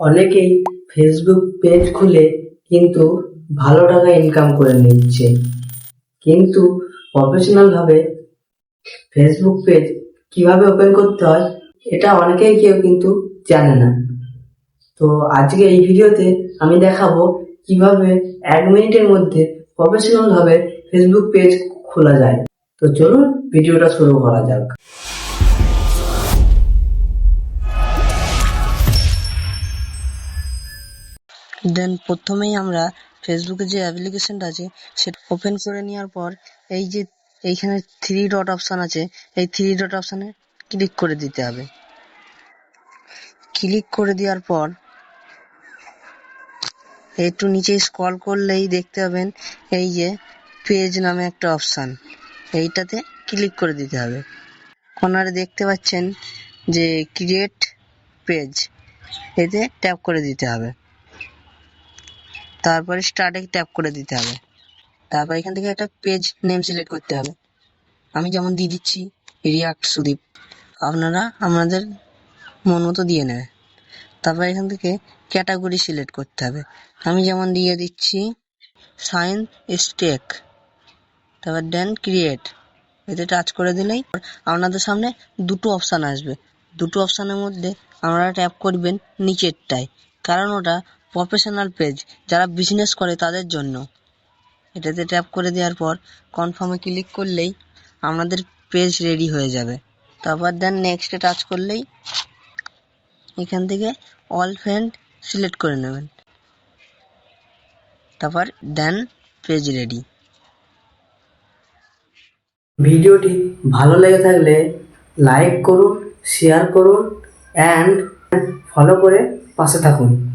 অনেকেই Facebook page খুলে কিন্তু ভালো টাকা ইনকাম করে নিচ্ছে। কিন্তু প্রফেশনালভাবে ফেসবুক পেজ কীভাবে ওপেন করতে হয়, এটা অনেকেই কেউ কিন্তু জানে না। তো আজকে এই ভিডিওতে আমি দেখাবো কীভাবে এক মিনিটের মধ্যে প্রফেশনালভাবে ফেসবুক পেজ খোলা যায়। তো চলুন ভিডিওটা শুরু করা যাক। দেন প্রথমেই আমরা ফেসবুকে যে অ্যাপ্লিকেশনটা আছে, সেটা ওপেন করে নেওয়ার পর এই যে এইখানে থ্রি ডট অপশান আছে, এই থ্রি ডট অপশানে ক্লিক করে দিতে হবে। ক্লিক করে দেওয়ার পর একটু নিচে স্ক্রল করলেই দেখতে পাবেন এই যে পেজ নামে একটা অপশান এইটাতে ক্লিক করে দিতে হবে। কর্নারে দেখতে পাচ্ছেন যে ক্রিয়েট পেজ এতে ট্যাপ করে দিতে হবে। তারপরে স্টার্টে ট্যাপ করে দিতে হবে। তারপর এখান থেকে একটা পেজ নেম সিলেক্ট করতে হবে। আমি যেমন দিয়ে দিচ্ছি রিয়াক্ট সুদীপ। আপনারা আপনাদের মন মতো দিয়ে নেবে তারপর এখান থেকে ক্যাটাগরি সিলেক্ট করতে হবে। আমি যেমন দিয়ে দিচ্ছি সাইন স্টেক তারপর দেন ক্রিয়েট এতে টাচ করে দিলেই আপনাদের সামনে দুটো অপশান আসবে। দুটো অপশানের মধ্যে আপনারা ট্যাপ করবেন নিচেরটায়। কারণ ওটা প্রফেশনাল পেজ যারা বিজনেস করে তাদের জন্য। এটাতে ট্যাপ করে দেওয়ার পর কনফার্মে ক্লিক করলেই আমাদের পেজ রেডি হয়ে যাবে। তারপর দেন নেক্সটে টাচ করলেই এখান থেকে অল ফ্রেন্ড সিলেক্ট করে নেবেন। তারপর দেন পেজ রেডি ভিডিওটি ভালো লেগে থাকলে লাইক করুন শেয়ার করুন অ্যান্ড ফলো করে পাশে থাকুন।